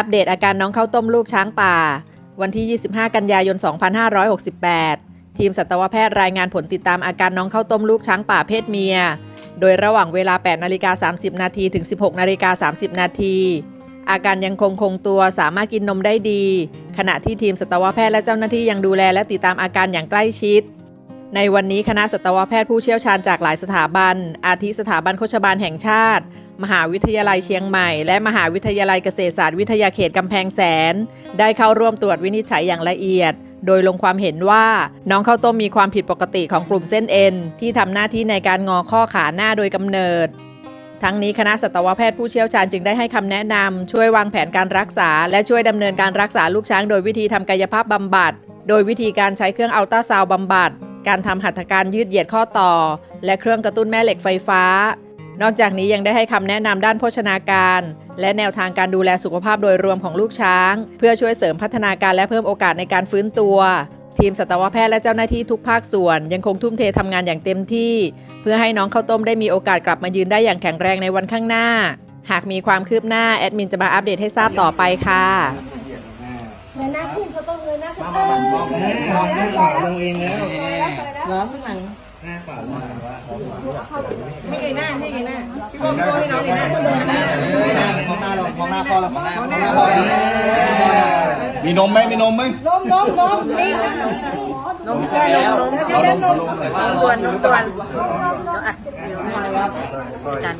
อัปเดตอาการน้องเข้าต้มลูกช้างป่า วันที่ 25 กันยายน 2568 ทีมสัตวแพทย์รายงานผลติดตามอาการน้องเข้าต้มลูกช้างป่าเพศเมีย โดยระหว่างเวลา 8 นาฬิกา 30 นาทีถึง 16 นาฬิกา 30 นาทีอาการยังคงคงตัวสามารถกินนมได้ดี ขณะที่ทีมสัตวแพทย์และเจ้าหน้าที่ยังดูแลและติดตามอาการอย่างใกล้ชิด ในวันนี้คณะสัตวแพทย์ผู้เชี่ยวชาญจากหลายสถาบัน อาทิสถาบันโฆษบาลแห่งชาติ มหาวิทยาลัยเชียงใหม่ และมหาวิทยาลัยเกษตรศาสตร์วิทยาเขตกำแพงแสน ได้เข้าร่วมตรวจวินิจฉัยอย่างละเอียด โดยลงความเห็นว่าน้องข้าวต้มมีความผิดปกติของกลุ่มเส้นเอ็นที่ทำหน้าที่ในการงอข้อขาหน้าโดยกำเนิด ทั้งนี้คณะสัตวแพทย์ผู้เชี่ยวชาญจึงได้ให้คำแนะนำช่วยวางแผนการรักษา และช่วยดำเนินการรักษาลูกช้าง โดยวิธีทำกายภาพบำบัด โดยวิธีการใช้เครื่องอัลตราซาวบำบัด การทำหัตถการยืดเหยียดข้อต่อ และเครื่องกระตุ้นแม่เหล็กไฟฟ้า นอกจากนี้ยังได้ให้คำแนะนำด้านโภชนาการ และแนวทางการดูแลสุขภาพโดยรวมของลูกช้าง เพื่อช่วยเสริมพัฒนาการและเพิ่มโอกาสในการฟื้นตัว ทีมสัตวแพทย์และเจ้าหน้าที่ทุกภาคส่วน ยังคงทุ่มเททำงานอย่างเต็มที่ เพื่อให้น้องข้าวต้มได้มีโอกาสกลับมายืนได้อย่างแข็งแรงในวันข้างหน้า หากมีความคืบหน้าแอดมินจะมาอัปเดตให้ทราบต่อไปค่ะ เงยหน้าขึ้นเขาต้องเงยหน้าขึ้นมามามองแม่มองแม่ขวาลงเองแล้วร้องข้างหลังหน้าขวาลงว่าให้เงยหน้าให้เงยหน้าพี่โบพี่โบให้น้องเงยหน้ามองหน้าลงมองหน้าพ่อแล้วมองหน้ามองหน้าพ่อมีนมไหมมีนมไหมล้มล้มล้มนี่นมใช่แล้วเขาลงเขาลงเลยตวนตวน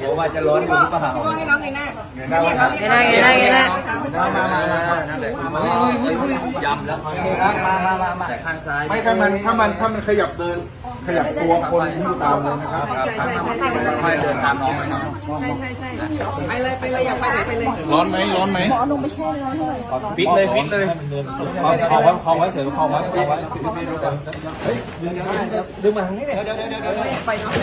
โอ้ว่าจะร้อนอยู่หรือเปล่าพี่โบให้น้องเงยหน้าเงยหน้าเงยหน้าเงยหน้าเงยหน้ามามามานั่นแหละยำแล้วมามามามาแต่ข้างซ้ายไม่ถ้ามันถ้ามันถ้ามันขยับเดิน ขยับตัวคนที่ตามเลยนะครับใช่ใช่ใช่ใช่ค่อยเดินตามน้องไปน้องใช่ใช่ไปเลยไปเลยอยากไปไหนไปเลยร้อนไหมร้อนไหมฟิตเลยฟิตเลยคอไว้คอไว้เถอะคอไว้คอไว้เฮ้ยดึงมาทางนี้เนี่ยเดี๋ยวเดี๋ยวเดี๋ยวเดี๋ยวไปน้องไป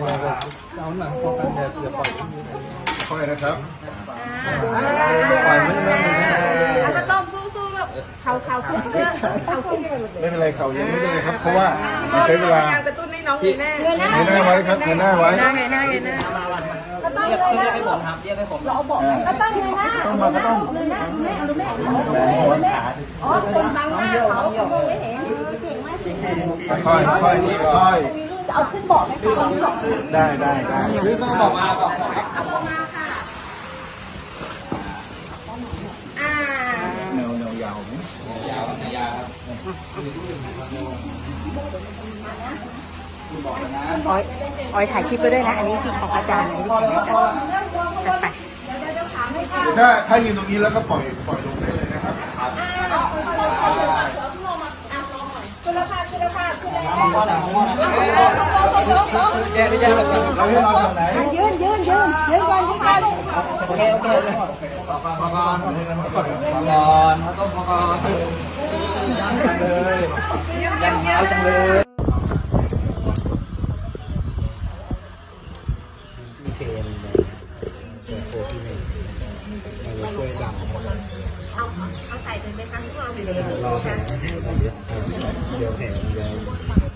เลยไปน้องไปเลยค่อยนะครับปล่อยมันเริ่มแล้วก็ต้องสู้ๆแบบเข่าเข่าขึ้นเพื่อเขาขึ้นไม่เป็นไรเข่ายังไม่เป็นไรครับ เพราะว่าใช้เวลาการกระตุ้นให้น้องเงยหน้าเงยหน้าไว้ครับเงยหน้าไว้เรียกเรียกให้ผมทำเรียกให้ผมเราบอก็ต้องเงยน้าต้องมาก็ต้องเงยน้าแม่เอาแม่แรงหัวขาอ๋อคนบังหน้าเขามองไม่เห็นเก่งมากค่อยค่อยค่อย จะเอาขึ้นบอกไหมคะเอาขึ้นบอกได้ได้ได้คือต้องบอกมาบอกอ่าแนวแนวยาวไหมออยถ่ายคลิปไปด้วยนะ อันนี้คือของอาจารย์อันนี้ของอาจารย์จัดไปถ้าถ้ายืนตรงนี้แล้วก็ปล่อยปล่อยลงได้เลยนะครับ ยืนยืนยืนยืนก่อนยืนก่อนโอเคโอเคพอก่อนพอก่อนพอก่อนขาต้องพอก่อนเลย เอาใส่ไปไหมคะทุกคนไปเลยรอแผลเดี๋ยวแผลมัน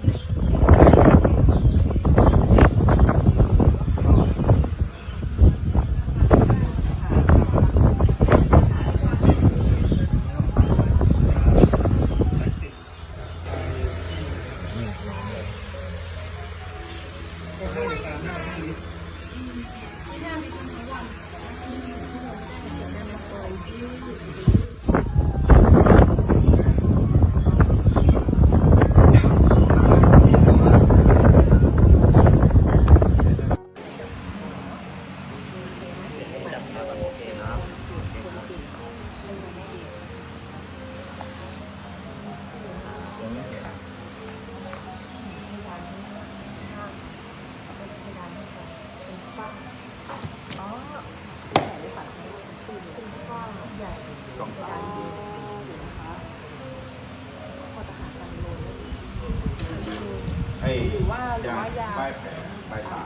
กล่องสามให้หรือว่าหรือว่ายา ป้ายแผลป้ายตา